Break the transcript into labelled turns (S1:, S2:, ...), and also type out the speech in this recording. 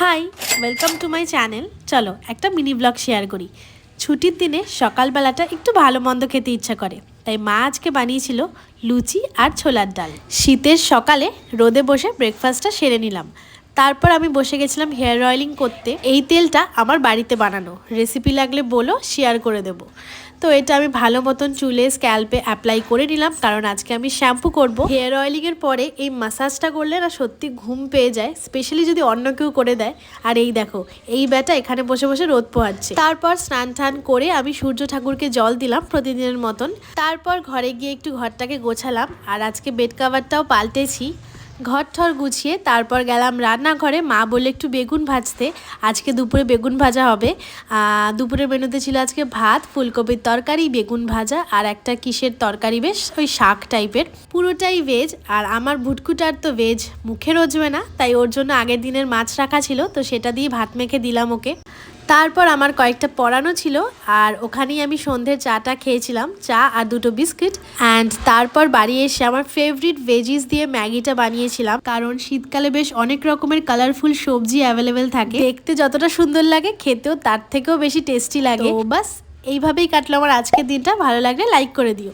S1: Hi welcome to my channel চলো, একটা mini blog share করি। ছুটির দিনে সকালবেলাটা একটু ভালো মন্দ খেতে ইচ্ছা করে। তাই মা আজকে বানিয়েছিল লুচি আর ছোলার ডাল। শীতের সকালে রোদে বসে ব্রেকফাস্টটা সেরে নিলাম। তারপর আমি বসে গেছিলাম হেয়ার অয়েলিং করতে। এই তেলটা আমার বাড়িতে বানানো। রেসিপি লাগলে বলো শেয়ার করে দেবো। তো এটা আমি ভালো মতন চুলে স্ক্যাল্পে অ্যাপ্লাই করে নিলাম। কারণ আজকে আমি শ্যাম্পু করব। হেয়ার অয়েলিংয়ের পরে এই মাসাজটা করলে না সত্যি ঘুম পেয়ে যায় স্পেশালি যদি অন্য কেউ করে দেয়। আর এই দেখো, এই ব্যাটা এখানে বসে বসে রোদ পোহাচ্ছে। তারপর স্নান টান করে আমি সূর্য ঠাকুরকে জল দিলাম প্রতিদিনের মতন। তারপর ঘরে গিয়ে একটু ঘরটাকে গোছালাম। আর আজকে বেড কাভারটাও পাল্টেছি। ঘর ঠর গুছিয়ে তারপর গেলাম রান্নাঘরে। মা বলে একটু বেগুন ভাজতে। আজকে দুপুরে বেগুন ভাজা হবে। দুপুরের মেনুতে ছিল আজকে ভাত, ফুলকপির তরকারি, বেগুন ভাজা আর একটা কিসের তরকারি বেশ, ওই শাক টাইপের। পুরোটাই ভেজ আর আমার ভুটকুটার তো ভেজ মুখে রোজবে না, তাই ওর জন্য আগের দিনের মাছ রাখা ছিল, তো সেটা দিয়ে ভাত মেখে দিলাম ওকে। তারপর আমার কয়েকটা পড়ানো ছিল আর ওখানেই আমি সন্ধ্যের চাটা খেয়েছিলাম, চা আর দুটো বিস্কিট। অ্যান্ড তারপর বাড়ি এসে আমার ফেভারিট ভেজিস দিয়ে ম্যাগিটা বানিয়েছিলাম, কারণ শীতকালে বেশ অনেক রকমের কালারফুল সবজি অ্যাভেলেবেল থাকে। দেখতে যতটা সুন্দর লাগে, খেতেও তার থেকেও বেশি টেস্টি লাগে। বাস, এইভাবেই কাটলো আমার আজকের দিনটা। ভালো লাগলে লাইক করে দিও।